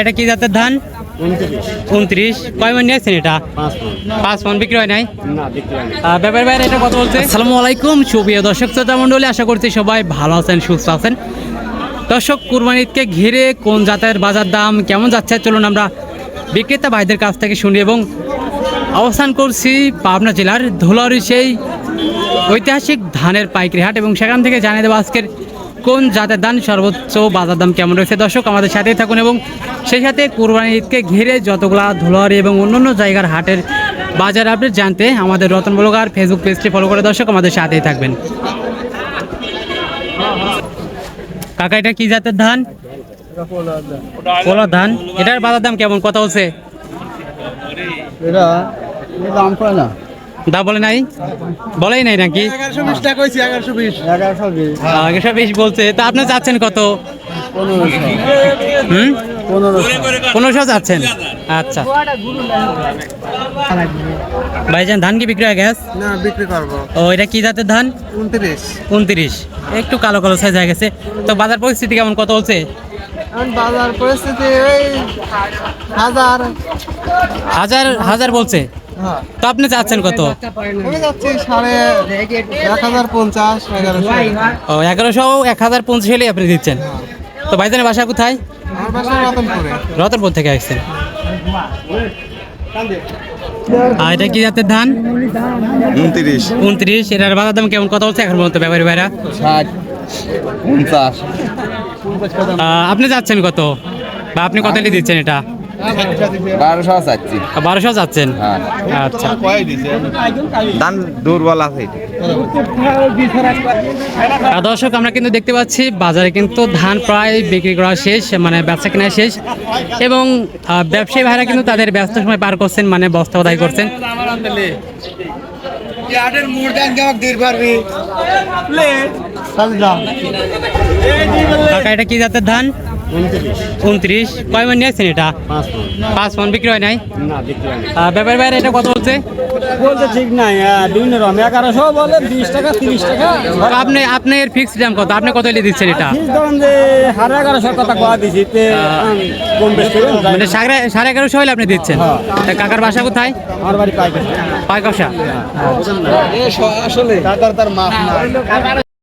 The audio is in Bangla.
এটা কি জাতের ধান? উনত্রিশ। কয় মন নিয়েছেন এটা? পাঁচ মন। বিক্রি হয় নাই? ব্যাপার বাইরে এটা কত বলছে? আসসালামু আলাইকুম সুপ্রিয় দর্শক শ্রোতা মণ্ডলী আশা করছি সবাই ভালো আছেন সুস্থ আছেন। দর্শক কুরবানি ঈদকে ঘিরে কোন জাতের বাজার দাম কেমন যাচ্ছে? চলুন আমরা বিক্রেতা ভাইদের কাছ থেকে শুনি এবং অবস্থান করছি পাবনা জেলার ধুলারি সেই ঐতিহাসিক ধানের পাইকারি হাট এবং সেখান থেকে জানিয়ে দেবো আজকের কোন জাতের ধান সর্বোচ্চ বাজার দাম কেমন রয়েছে? দর্শক, আমাদের সাথেই থাকুন এবং সেই সাথে কোরবানি ঈদকে ঘিরে যতগুলা ধুলারি এবং অন্যান্য জায়গার হাটের বাজার আপডেট জানতে আমাদের রতন ব্লগার ফেসবুক পেজটি ফলো করে দর্শক, আমাদের সাথেই থাকবেন। কাকা, এটা কি জাতের ধান? পোলা ধান। এটার বাজার দাম কেমন? কথা হচ্ছে? এটা দাম না। দাম বলে নাই? বলেই নাই নাকি? এগারোশো বিশ বলছে। তা আপনি চাচ্ছেন কত? পনেরোশো। হুম? পনেরোশো। পনেরোশো চাচ্ছেন আচ্ছা। ভাইজান ধান কি বিক্রি হয়ে গেছে না বিক্রি করব। ও এটা কি জাতের ধান? উনত্রিশ। উনত্রিশ। একটু কালো কালো সাইজ হয়ে গেছে। তো বাজার পরিস্থিতি কেমন? কত হচ্ছে বাজার পরিস্থিতি ওই হাজার। হাজার হাজার বলছে? তো আপনি চাচ্ছেন কত? এগারোশো। ও এগারোশো এক হাজার পঞ্চাশ হলেই আপনি দিচ্ছেন। তো ভাইজানের বাসা কোথায়? আমার রতনপুর। থেকে আসছেন। আর এটা কি জাতের ধান? উনত্রিশ। উনত্রিশ। এটার বাজার দাম কেমন? কত হচ্ছে এখন বলতে ব্যাপারী ভাইরা? ষাট আপনি যাচ্ছেন কত? বা আপনি কত দিচ্ছেন এটা? বারোশো চাচ্ছি। বারোশো যাচ্ছেন হ্যাঁ। আচ্ছা। দান দুর্বল আছে। দর্শক আমরা কিন্তু দেখতে পাচ্ছি বাজারে কিন্তু ধান প্রায় বিক্রি করা শেষ মানে ব্যবসা কেনা শেষ। এবং ব্যবসায়ী ভাইরা কিন্তু তাদের ব্যস্ত সময় পার করছেন মানে বস্তা বাদাই করছেন। কাকা এটা কি জাতের ধান? উনত্রিশ। কয় মন নিয়েছেন এটা? পাঁচ মন। বিক্রি হয় নাই? না বিক্রি আহ, এটা কত বলছে বলতে ঠিক নাই বিভিন্ন রকম এগারোশো বলে বিশ টাকা তিরিশ টাকা। আপনি আপনি এর ফিক্সড দাম কত? আপনি কত লিয়ে দিচ্ছেন এটা? সাড়ে এগারোশোর কথা কোয়া দিছি তে কম বেশি মানে। সাড়ে সাড়ে এগারোশো হলে আপনি দিচ্ছেন? হ্যাঁ। তা কাকার বাসা কোথায়? আমার বাড়ি পাইকারি পাঁচ কষা আসলে তার তার মাপ না